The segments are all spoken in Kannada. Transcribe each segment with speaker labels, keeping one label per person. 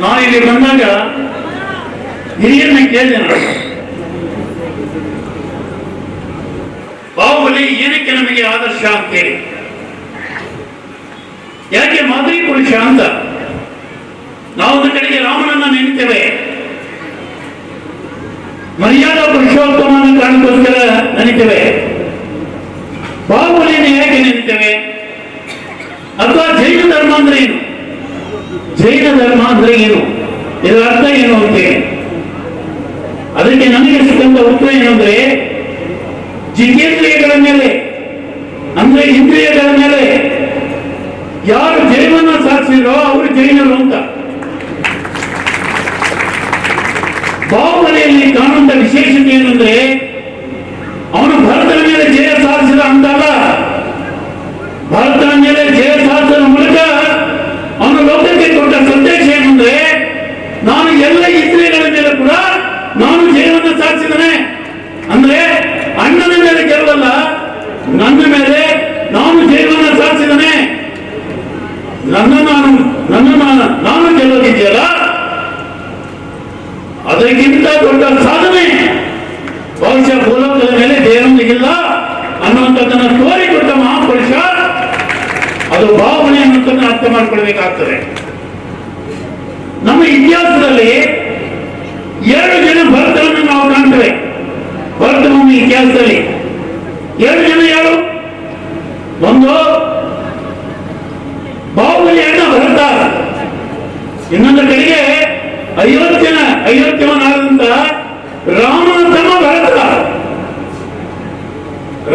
Speaker 1: ನಾನು ಇಲ್ಲಿ ಬಂದಾಗ ಹಿರಿಯನ್ನ ಕೇಳಿದೆ ನಾನು. ಬಾಹುಬಲಿ ಏನಕ್ಕೆ ನಮಗೆ ಆದರ್ಶ ಅಂತೇಳಿ. ಯಾಕೆ ಮಾದರಿ ಪುರುಷ ಅಂತ? ನಾವು ಕಡೆಗೆ ರಾಮನನ್ನ ನೆನೆತೇವೆ. ಮರ್ಯಾದಾ ಪುರುಷೋತ್ತಮನ ಕಾರಣಕ್ಕೋಸ್ಕರ ನೆನೆತೇವೆ ಬಾಹುಬಲಿಯನ್ನು ಹೇಗೆ ನೆನೆತೇವೆ ಅಥವಾ ಜೈನ ಧರ್ಮ ಅಂದ್ರೆ ಏನು ಜೈನ ಧರ್ಮ ಅಂದ್ರೆ ಏನು? ಇದರ ಅರ್ಥ ಏನು ಅಂತೇಳಿ ಅದಕ್ಕೆ ನನಗೆ ಸಿಕ್ಕಂತ ಉತ್ತರ ಏನಂದ್ರೆ ಜಿತೇಂದ್ರಿಯಗಳ ಮೇಲೆ, ಅಂದ್ರೆ ಇಂದ್ರಿಯಗಳ ಮೇಲೆ ಯಾರು ಜೈವನ್ನ ಸಾಧಿಸಿದ್ರೋ ಅವರು ಜೈನರು ಅಂತ. ಬಾಹುಬಲಿಯಲ್ಲಿ ಕಾಣುವಂತ ವಿಶೇಷತೆ ಏನಂದ್ರೆ ಅವನು ಭರತನ ಮೇಲೆ ಜಯ ಸಾಧಿಸಿದ ಅಂತಲ್ಲ ಭರತನ ಮೇಲೆ ಜಯ ಸಾಧಿಸಿದ ಮೂಲಕ ಅವನು ಲೋಕಕ್ಕೆ ಕೊಟ್ಟ ಸಂದೇಶ ಏನಂದ್ರೆ ನಾನು ಎಲ್ಲ ಇಂದ್ರಿಯಗಳ ಮೇಲೆ ಕೂಡ ನಾನು ಜಯವನ್ನು ಸಾಧಿಸಿದ್ದೇನೆ ಅಂದ್ರೆ ಅಣ್ಣನ ಮೇಲೆ ಗೆಲ್ಲಲ್ಲ ನನ್ನ ಮೇಲೆ ನಾನು ಜಯವನ್ನು ಸಾಧಿಸಿದ್ದೇನೆ ನನ್ನ ನಾನು ನನ್ನ ನಾನು ನಾನು ಗೆಲ್ಲೋದಿದೆಯಲ್ಲ ಅದಕ್ಕಿಂತ ದೊಡ್ಡ ಸಾಧನೆ ಬಹುಶಃ ಭೂಲೋಕದ ಮೇಲೆ ದೇವರೊಂದಿಗಿಲ್ಲ ಅನ್ನುವಂಥದ್ದನ್ನು ತೋರಿಕೊಟ್ಟ ಮಹಾಪುರುಷ ಅದು ಭಾವನೆ ಅನ್ನುವಂಥದ್ದನ್ನು ಅರ್ಥ ಮಾಡ್ಕೊಳ್ಬೇಕಾಗ್ತದೆ. ನಮ್ಮ ಇತಿಹಾಸದಲ್ಲಿ ಎರಡು ಜನ ಭರತರನ್ನು ನಾವು ಕಾಣ್ತೇವೆ. ಭರತ ಭೂಮಿ ಇತಿಹಾಸದಲ್ಲಿ ಎರಡು ಜನ ಯಾರು ಒಂದು ಬಾಹುಬಲಿ ಅಣ್ಣ ಭರತ ಇನ್ನೊಂದು ಕಡೆಗೆ ಅಯೋಧ್ಯನ ಅಯೋಧ್ಯವನಾದಂತ ರಾಮನ ತಮ್ಮ ಭರತ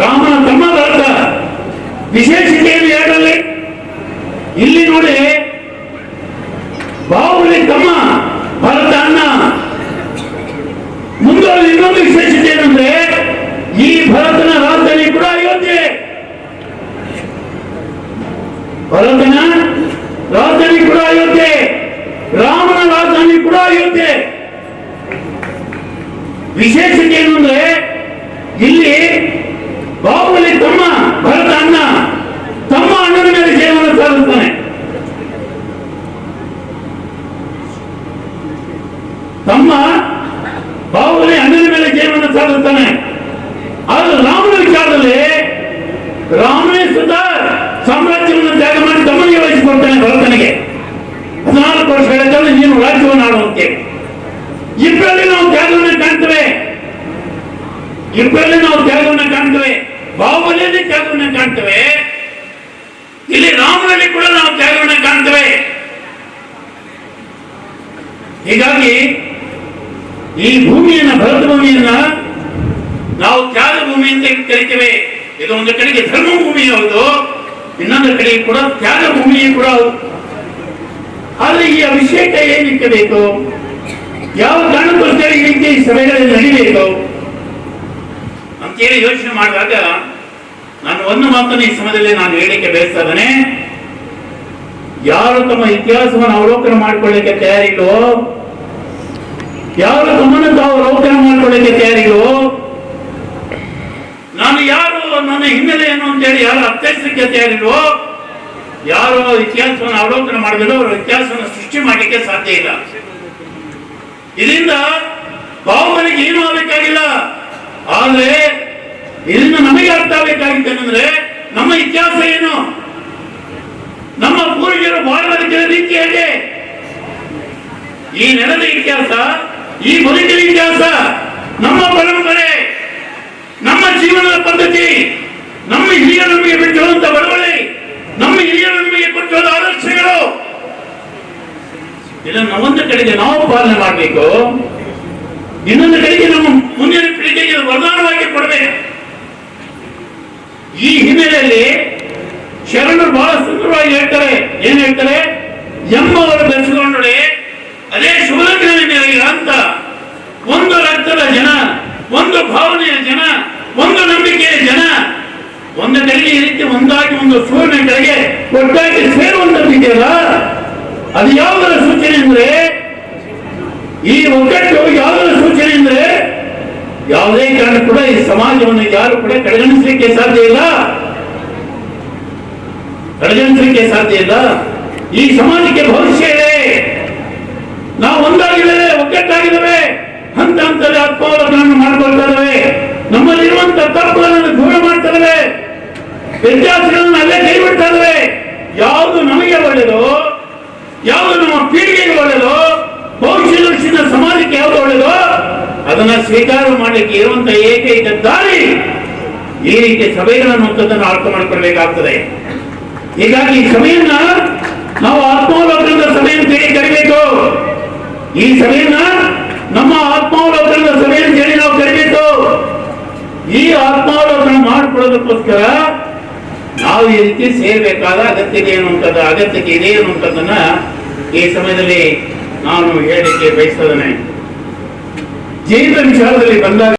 Speaker 1: ರಾಮನ ತಮ್ಮ ಭರತ ವಿಶೇಷತೆ ಏನು ಎರಡರಲ್ಲಿ ಇಲ್ಲಿ ನೋಡಿ ಬಾಹುಬಲಿ ತಮ್ಮ ಭರತ ಅಣ್ಣ ಮುಂದುವರೆದ ಇನ್ನೊಂದು ವಿಶೇಷತೆ ಏನಂದ್ರೆ ಈ ಭರತನ ರಾಜಧಾನಿ ಕೂಡ ಅಯೋಧ್ಯೆ ಭರತನ ರಾಜಧಾನಿ ಕೂಡ ಅಯೋಧ್ಯೆ ರಾಮನ ರಾಜಧಾನಿ ಕೂಡ ಅಯೋಧ್ಯೆ ವಿಶೇಷತೆ ಏನು ಅಂದ್ರೆ ಇಲ್ಲಿ ಬಾಹುಬಲಿ ತಮ್ಮ ಭರತ ಅಣ್ಣ ತಮ್ಮ ಅಣ್ಣನ ಮೇಲೆ ಜಯವನ್ನು ಸಾಧಿಸ್ತಾನೆ. ತಮ್ಮ ಬಾಹುಬಲಿ ಅಣ್ಣನ ಮೇಲೆ ಜಯವನ್ನು ಸಾಧಿಸ್ತಾನೆ. ಆದ್ರೆ ರಾಮನ ವಿಚಾರದಲ್ಲಿ ರಾಮನೇ ಇಬ್ಬರಲ್ಲಿ ನಾವು ತ್ಯಾಗವನ್ನು ಕಾಣ್ತೇವೆ, ಬಾಹುಬಲಿಯಲ್ಲಿ ತ್ಯಾಗವನ್ನು ಕಾಣ್ತೇವೆ. ಇಲ್ಲಿ ರಾಮನಲ್ಲಿ ಕೂಡ ನಾವು ತ್ಯಾಗವನ್ನು ಕಾಣ್ತೇವೆ. ಹೀಗಾಗಿ ಈ ಭೂಮಿಯನ್ನ ಭರತ ಭೂಮಿಯನ್ನ ನಾವು ತ್ಯಾಗ ಭೂಮಿ ಅಂತ ಕರಿತೇವೆ. ಇದು ಒಂದು ಕಡೆಗೆ ಧರ್ಮ ಭೂಮಿ ಹೌದು, ಇನ್ನೊಂದು ಕಡೆ ಕೂಡ ತ್ಯಾಗ ಭೂಮಿ ಕೂಡ ಆದ್ರೆ ಈ ಅಭಿಷೇಕ ಏನಿಕ್ಕಬೇಕು ಯಾವ ಕಾರಣಕ್ಕೋಸ್ಕರ ಈ ರೀತಿ ಸಭೆಗಳಲ್ಲಿ ನಡಿಬೇಕು? ಅಂತೇಳಿ ಯೋಚನೆ ಮಾಡಿದಾಗ ನಾನು ಒಂದು ಮಾತನ್ನು ಈ ಸಮಯದಲ್ಲಿ ನಾನು ಹೇಳಿಕೆ ಬಯಸ್ತಾ ಯಾರು ತಮ್ಮ ಇತಿಹಾಸವನ್ನು ಅವಲೋಕನ ಮಾಡ್ಕೊಳ್ಳಿಕ್ಕೆ ತಯಾರಿಲ್ಲೋ ಯಾರು ತಮ್ಮನ್ನು ತಾವು ಅವಲೋಕನ ಮಾಡ್ಕೊಳ್ಳಿಕ್ಕೆ ತಯಾರಿಲ್ಲೋ ನಾನು ಯಾರು ನನ್ನ ಹಿನ್ನೆಲೆ ಏನು ಅಂತೇಳಿ ಯಾರು ಅರ್ಥೈಸಲಿಕ್ಕೆ ತಯಾರಿಲ್ವೋ ಯಾರು ಇತಿಹಾಸವನ್ನು ಅವಲೋಕನ ಮಾಡಿದ್ರು ಅವರ ಇತಿಹಾಸವನ್ನು ಸೃಷ್ಟಿ ಮಾಡಲಿಕ್ಕೆ ಸಾಧ್ಯ ಇಲ್ಲ. ಇದರಿಂದ ಬಾಹುಬಲಿಗೆ ಏನು ಆಗಬೇಕಾಗಿಲ್ಲ ಆದ್ರೆ ಇದರಿಂದ ನಮಗೆ ಅರ್ಥ ಆಗಬೇಕಾಗಿತ್ತೇನೆಂದ್ರೆ ನಮ್ಮ ಇತಿಹಾಸ ಏನು? ನಮ್ಮ ಪೂರ್ವಜರು ಬಾಳ ಬದುಕಿದ ರೀತಿ ಹೇಗೆ? ಈ ನೆಲದ ಇತಿಹಾಸ, ಈ ಬದುಕಿನ ಇತಿಹಾಸ, ನಮ್ಮ ಪರಂಪರೆ, ನಮ್ಮ ಜೀವನದ ಪದ್ಧತಿ, ನಮ್ಮ ಹಿರಿಯರು ನಮಗೆ ಬಿಟ್ಟಿರುವಂತ ಬಡವಳಿ ನಮ್ಮ ಹಿರಿಯರು ನಮಗೆ ಕೊಟ್ಟಿರುವ ಆದರ್ಶಗಳು. ಇದನ್ನು ಒಂದು ಕಡೆಗೆ ನಾವು ಪಾಲನೆ ಮಾಡಬೇಕು. ಇನ್ನೊಂದು ಕಡೆಗೆ ನಮ್ಮ ಮುಂದಿನ ಪೀಳಿಗೆಗೆ ವರದಾನವಾಗಿ ಕೊಡಬೇಕು. ಈ ಹಿನ್ನೆಲೆಯಲ್ಲಿ ಶರಣರು ಬಹಳ ಸುಂದರವಾಗಿ ಹೇಳ್ತಾರೆ, ಏನ್ ಹೇಳ್ತಾರೆ? ಎಂಬವರು ಬೆಳೆಸಿಕೊಂಡು ಅದೇ ಶುಭಲಗ್ನ ಅಂತ ಒಂದು ರಕ್ತದ ಜನ, ಒಂದು ಭಾವನೆಯ ಜನ, ಒಂದು ನಂಬಿಕೆಯ ಜನ, ಒಂದು ಕಡೆಗೆ ಈ ರೀತಿ ಒಂದಾಗಿ ಒಂದು ಸೂರ್ಯನ ಕೆಳಗೆ ಒಟ್ಟಾಗಿ ಸೇರುವಂತ ಅದು ಯಾವುದರ ಸೂಚನೆ ಅಂದ್ರೆ, ಈ ಒಗ್ಗಟ್ಟು ಯಾವುದೇ ಕಾರಣ ಕೂಡ ಈ ಸಮಾಜವನ್ನು ಯಾರು ಕೂಡ ಕಡೆಗಣಿಸಲಿಕ್ಕೆ ಸಾಧ್ಯ ಇಲ್ಲ. ಕಡೆಗಣಿಸಲಿಕ್ಕೆ ಸಾಧ್ಯ ಇಲ್ಲ. ಈ ಸಮಾಜಕ್ಕೆ ಭವಿಷ್ಯ ಇದೆ. ಇದ್ದಾವೆ ಹಂತ ಹಂತದಲ್ಲಿ ಆತ್ಮಾವಲೋಕನವನ್ನು ಮಾಡ್ಕೊಳ್ತಾ ಇದ್ದಾವೆ. ನಮ್ಮಲ್ಲಿರುವಂತ ತಪ್ಪುಗಳನ್ನು ದೂರ ಮಾಡ್ತಾರೆ ವ್ಯತ್ಯಾಸಗಳನ್ನು ಅಲ್ಲೇ ಕೈ ಬಿಡ್ತಾ ಯಾವುದು ನಮಗೆ ಒಳ್ಳೆಯದು, ಯಾವುದು ನಮ್ಮ ಪೀಳಿಗೆಗೆ ಒಳ್ಳೆಯದು ಭವಿಷ್ಯ ದೃಷ್ಟಿಯಿಂದ ಸಮಾಜಕ್ಕೆ ಯಾವುದು ಒಳ್ಳೆಯದು ಅದನ್ನ ಸ್ವೀಕಾರ ಮಾಡಲಿಕ್ಕೆ ಇರುವಂತಹ ಏಕೈಕ ದಾರಿ? ಈ ರೀತಿ ಸಭೆಗಳನ್ನುವಂಥದ್ದನ್ನು ಅರ್ಥ ಮಾಡ್ಕೊಳ್ಬೇಕಾಗ್ತದೆ. ಹೀಗಾಗಿ ಈ ಸಭೆಯನ್ನ ನಾವು ಆತ್ಮಾವಲೋಕನದ ಸಭೆ ಹೇಳಿ ಕರಿಬೇಕು. ಈ ಸಭೆಯನ್ನ ನಮ್ಮ ಆತ್ಮಾವಲೋಕನದ ಸಭೆ ಹೇಳಿ ನಾವು ಕರಿಬೇಕು. ಈ ಆತ್ಮಾವಲೋಕನ ಮಾಡಿಕೊಳ್ಳೋದಕ್ಕೋಸ್ಕರ ನಾವು ಈ ರೀತಿ ಸೇರ್ಬೇಕಾದ ಅಗತ್ಯತೆ ಅಂತದ್ದು ಅಗತ್ಯತೆ ಇದೆ ಅನ್ನುವಂಥದ್ದನ್ನ ಈ ಸಮಯದಲ್ಲಿ ನಾನು ಹೇಳಲಿಕ್ಕೆ ಬಯಸ್ತೇನೆ. ಜೀವಿತ ವಿಚಾರದಲ್ಲಿ ಬಂದಾಗ